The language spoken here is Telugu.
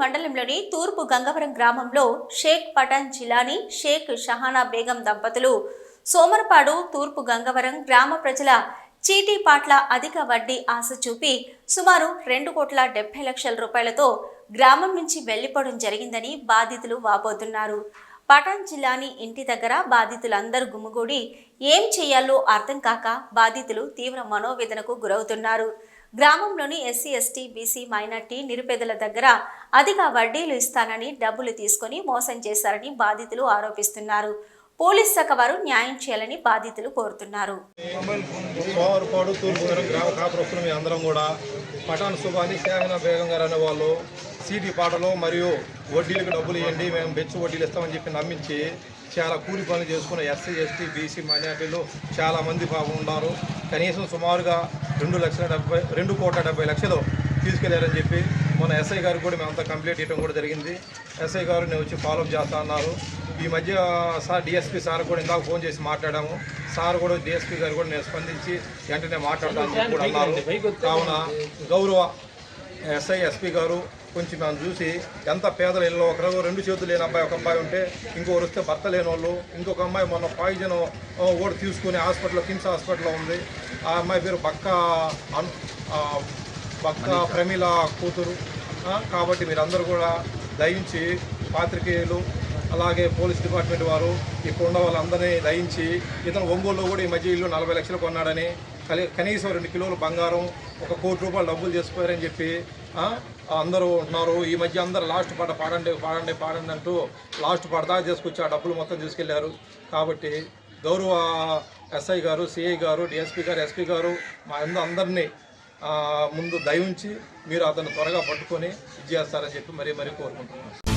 మండలంలోని తూర్పు గంగవరం గ్రామంలో షేక్ పఠాన్ జిలానీ షేక్ షహానా బేగం దంపతులు సోమరపాడు తూర్పు గంగవరం గ్రామ ప్రజల చీటీ పాట్ల అధిక వడ్డీ ఆశ చూపి సుమారు రెండు కోట్ల డెబ్బై లక్షల రూపాయలతో గ్రామం నుంచి వెళ్ళిపోవడం జరిగిందని బాధితులు వాపోతున్నారు. పఠాన్ జిల్లాని ఇంటి దగ్గర బాధితులందరూ గుమ్ముగూడి ఏం చేయాలో అర్థం కాక బాధితులు తీవ్ర మనోవేదనకు గురవుతున్నారు గ్రామంలోని ఎస్సీ ఎస్టీ బీసీ మైనార్టీ నిరుపేదల దగ్గర అధిక వడ్డీలు ఇస్తానని డబ్బులు తీసుకొని మోసం చేశారని బాధితులు ఆరోపిస్తున్నారు పోలీస్ శాఖ వారు న్యాయం చేయాలని బాధితులు కోరుతున్నారు పటాన్ సుబాని బేగం గారు అనే వాళ్ళు సీటీ పాటలు మరియు వడ్డీలకు డబ్బులు ఇవ్వండి మేము బెచ్చు వడ్డీలు ఇస్తామని చెప్పి నమ్మించి చాలా కూలి పనులు చేసుకున్న ఎస్సీ ఎస్టీ బీసీ మైనార్టీలు చాలామంది పాపం ఉన్నారు. కనీసం సుమారుగా రెండు లక్షల డెబ్బై రెండు కోట్ల డెబ్బై లక్షలు తీసుకెళ్ళారని చెప్పి మన ఎస్ఐ గారు కూడా మేమంతా కంప్లీట్ ఇవ్వడం కూడా జరిగింది. ఎస్ఐ గారు నేను వచ్చి ఫాలోఅప్ చేస్తా అన్నారు. ఈ మధ్య సార్ డిఎస్పీ సార్ కూడా ఇందాక ఫోన్ చేసి మాట్లాడాము. సార్ కూడా డిఎస్పీ గారు కూడా నేను స్పందించి వెంటనే మాట్లాడడానికి కూడా అన్నారు. కావున గౌరవ ఎస్ఐ ఎస్పీ గారు కొంచెం మనం చూసి ఎంత పేదల ఇల్లు ఒకరు రెండు చేతులు లేని అబ్బాయి ఒక అబ్బాయి ఉంటే ఇంకొకరు వస్తే భర్త లేని వాళ్ళు ఇంకొక అమ్మాయి మొన్న పాయిజన్ ఓడి తీసుకుని హాస్పిటల్లో కిమ్స్ హాస్పిటల్లో ఉంది. ఆ అమ్మాయి పేరు బక్క బక్క ప్రమీల కూతురు. కాబట్టి మీరందరూ కూడా దయించి పాత్రికేయులు అలాగే పోలీస్ డిపార్ట్మెంట్ వారు ఇక్కడ ఉన్న వాళ్ళందరినీ దయించి ఇతను ఒంగోలులో కూడా ఈ మధ్య ఇల్లు నలభై లక్షలు కొన్నాడని కనీసం రెండు కిలోలు బంగారం ఒక కోటి రూపాయలు డబ్బులు చేసిపోయారని చెప్పి అందరూ ఉంటున్నారు ఈ మధ్య అందరూ లాస్ట్ పాట పాడండి పాడండి పాడండి అంటూ లాస్ట్ పాట దాకా తీసుకొచ్చి ఆ డబ్బులు మొత్తం తీసుకెళ్ళారు. కాబట్టి గౌరవ ఎస్ఐ గారు సిఐ గారు డిఎస్పీ గారు ఎస్పీ గారు మా అందరూ అందరినీ ముందు దయ ఉంచి మీరు అతను త్వరగా పట్టుకొని ఇది చేస్తారని చెప్పి మరీ మరీ కోరుకుంటున్నాను.